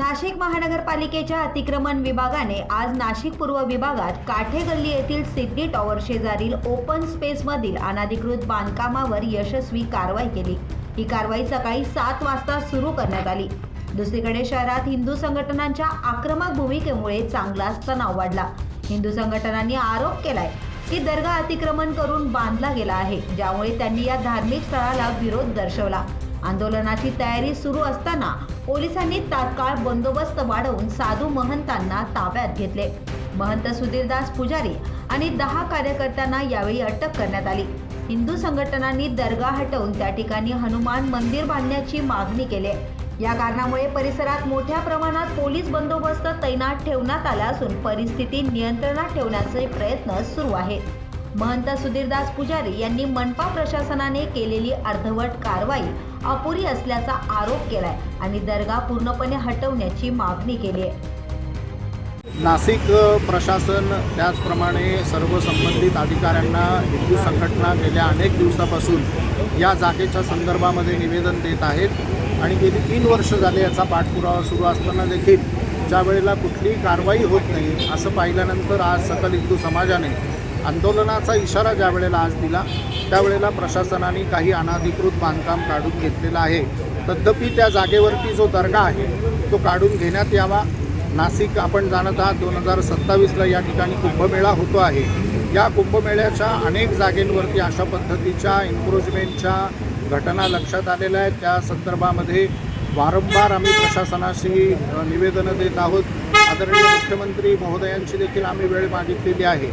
नाशिक महानगरपालिकेच्या अतिक्रमण विभागाने आज नाशिक पूर्व विभागात काठे गल्ली येथील सिडनी टॉवर शेजारील ओपन स्पेसमधील अनाधिकृत बांधकामावर यशस्वी कारवाई केली. ही कारवाई सकाळी सात वाजता सुरू करण्यात आली. दुसरीकडे शहरात हिंदू संघटनांच्या आक्रमक भूमिकेमुळे चांगलाच तणाव वाढला. हिंदू संघटनांनी आरोप केलाय की दर्गा अतिक्रमण करून बांधला गेला आहे ज्यामुळे त्यांनी या धार्मिक स्थळाला विरोध दर्शवला. आंदोलनाची तयारी सुरू असताना पोलिसांनी तात्काळ बंदोबस्त वाढवून साधू महंतांना ताब्यात घेतले. महंत सुधीरदास पुजारी आणि दहा कार्यकर्त्यांना यावेळी अटक करण्यात आली. हिंदू संघटनांनी दर्गा हटवून त्या ठिकाणी हनुमान मंदिर बांधण्याची मागणी केली. या कारणामुळे परिसरात मोठ्या प्रमाणात पोलीस बंदोबस्त तैनात ठेवण्यात आला असून परिस्थिती नियंत्रणात ठेवण्याचे प्रयत्न सुरू आहेत. महंत सुधीरदास पुजारी यांनी मनपा प्रशासनाने केलेली अर्धवट कारवाई अपुरी असल्याचा आरोप केलाय आणि दर्गा पूर्णपणे हटवण्याची मागणी केली आहे. नाशिक प्रशासन त्याचप्रमाणे सर्व संबंधित अधिकाऱ्यांना हिंदू संघटना गेल्या अनेक दिवसापासून या जागेच्या संदर्भामध्ये निवेदन देत आहेत. आणि गेली तीन वर्ष झाले याचा पाठपुरावा सुरू असताना देखील ज्या वेळेला कुठलीही कारवाई होत नाही असं पाहिल्यानंतर आज सकल हिंदू समाजाने आंदोलनाचा इशारा ज्या वेळेला आज दिला त्यावेळेला प्रशासनाने काही अनाधिकृत बांधकाम काढून घेतलेलं आहे. तथापि त्या जागेवरती जो दर्गा आहे तो काढून घेण्यात यावा. नाशिक आपण जाणत आहात दोन हजार सत्तावीसला या ठिकाणी कुंभमेळा होतो आहे. या कुंभमेळ्याच्या अनेक जागेंवरती अशा पद्धतीच्या एन्क्रोचमेंटच्या घटना लक्षात आलेल्या आहेत. त्या संदर्भामध्ये वारंवार आम्ही प्रशासनाशी निवेदनं देत आहोत. आदरणीय मुख्यमंत्री महोदयांची देखील आम्ही वेळ मागितलेली आहे.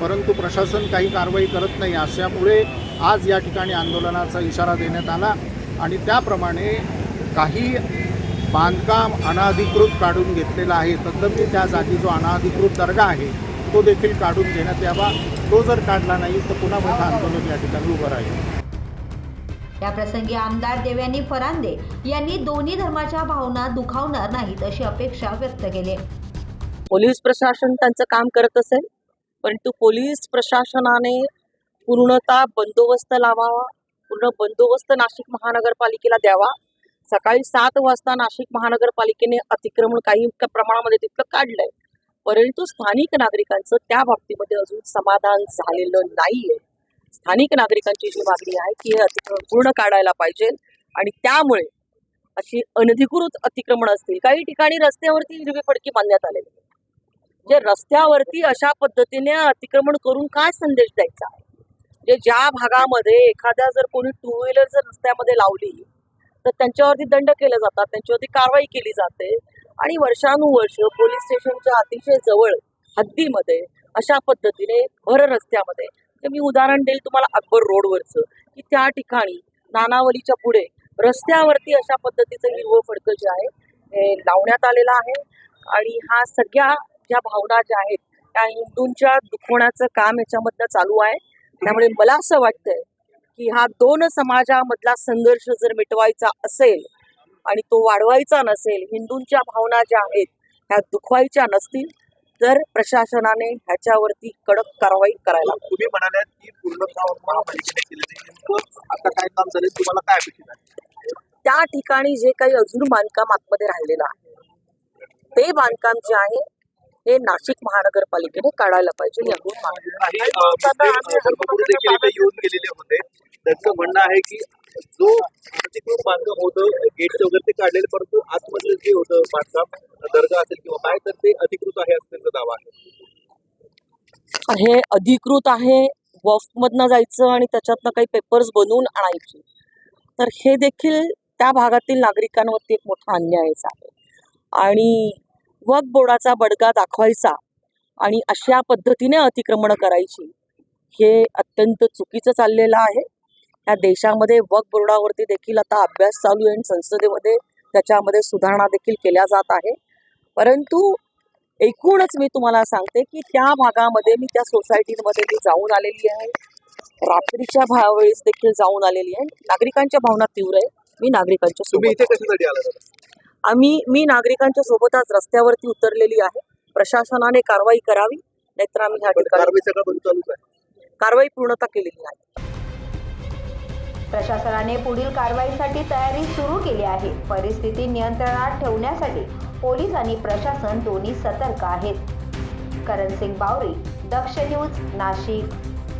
परंतु प्रशासन काही कारवाई करत नाही अशामुळे आज या ठिकाणी आंदोलनाचा इशारा देण्यात आला. आणि त्याप्रमाणे काही बांधकाम अनाधिकृत काढून घेतलेला आहे. तथापि त्या जागी जो अनाधिकृत दर्गा आहे तो देखील काढून घेण्यात यावा. तो जर काढला नाही तर पुन्हा मोठं आंदोलन या ठिकाणी उभं राहील. या प्रसंगी आमदार देवयानी फरांदे यांनी दोन्ही धर्माच्या भावना दुखावणार नाहीत अशी अपेक्षा व्यक्त केली आहे. पोलीस प्रशासन त्यांचं काम करत असेल परंतु पोलीस प्रशासनाने पूर्णतः बंदोबस्त लावावा पूर्ण बंदोबस्त नाशिक महानगरपालिकेला द्यावा. सकाळी सात वाजता नाशिक महानगरपालिकेने अतिक्रमण काही प्रमाणामध्ये तितकं काढलंय. परंतु स्थानिक नागरिकांचं त्या बाबतीमध्ये अजून समाधान झालेलं नाहीये. स्थानिक नागरिकांची जी मागणी आहे की हे अतिक्रमण पूर्ण काढायला पाहिजे आणि त्यामुळे अशी अनधिकृत अतिक्रमण असतील. काही ठिकाणी रस्त्यावरती हिरवी फडकी बांधण्यात आलेली आहे. जे रस्त्यावरती अशा पद्धतीने अतिक्रमण करून काय संदेश द्यायचा? आहे जे ज्या भागामध्ये एखाद्या जर कोणी टू व्हीलर जर रस्त्यामध्ये लावली तर त्यांच्यावरती दंड केले जातात त्यांच्यावरती कारवाई केली जाते आणि वर्षानुवर्ष पोलीस स्टेशनच्या अतिशय जवळ हद्दीमध्ये अशा पद्धतीने भर रस्त्यामध्ये तर मी उदाहरण देईल तुम्हाला अकबर रोडवरचं की त्या ठिकाणी नानावलीच्या पुढे रस्त्यावरती अशा पद्धतीचं हिरवं फडकं जे आहे हे लावण्यात आलेलं आहे आणि हा सगळ्या ज्या भावना ज्या आहेत त्या हिंदूंच्या दुखवण्याचं काम याच्यामधनं चालू आहे. त्यामुळे मला असं वाटतंय की हा दोन समाजामधला संघर्ष जर मिटवायचा असेल आणि तो वाढवायचा नसेल हिंदूंच्या भावना ज्या आहेत ह्या दुखवायच्या नसतील तर प्रशासनाने ह्याच्यावरती कडक कारवाई करायला. तुम्ही म्हणालात की पूर्ण आता काय काम झालं तुम्हाला काय अपेक्षित आहे? त्या ठिकाणी जे काही अजून बांधकाम आतमध्ये राहिलेलं आहे ते बांधकाम जे आहे हे नाशिक महानगरपालिकेने काढायला पाहिजे येऊन गेलेले होते. त्यांचं म्हणणं आहे की जो अतिकृत बांधकाम होतं गेटचं वगैरे ते काढलेलं परंतु आतमधलं जे होतं बांधकाम दर्गा असेल किंवा काय तर ते अधिकृत आहे असं त्यांचा दावा आहे. हे अधिकृत आहे वफमधनं जायचं आणि त्याच्यातनं काही पेपर्स बनवून आणायचे. तर हे देखील त्या भागातील नागरिकांवरती एक मोठा अन्यायच आहे. आणि वक्फ बोर्डाचा बडगा दाखवायचा आणि अशा पद्धतीने अतिक्रमण करायची हे अत्यंत चुकीचं चाललेलं आहे. या देशामध्ये वक्फ बोर्डावरती देखील आता अभ्यास चालू आहे आणि संसदेमध्ये त्याच्यामध्ये सुधारणा देखील केल्या जात आहे. परंतु एकूणच मी तुम्हाला सांगते की त्या भागामध्ये मी त्या सोसायटीमध्ये मी जाऊन आलेली आहे. रात्रीच्या भा- वेळेस देखील जाऊन आलेली आहे. नागरिकांच्या भावना तीव्र आहे. मी नागरिकांच्या सोबत आम्ही मी नागरिकांच्या सोबतच रस्त्यावरती उतरलेली आहे. प्रशासनाने कारवाई करावी नाहीतर आम्ही ह्या ठिकाणी कारवाई सगळं बंद चालूच आहे. कारवाई पूर्णता केलेली आहे प्रशासनाने पुढील कारवाईसाठी तयारी सुरू केली आहे. परिस्थिती नियंत्रणात ठेवण्यासाठी पोलीस आणि प्रशासन दोन्ही सतर्क आहेत. करण सिंग बावरी दक्ष न्यूज नाशिक.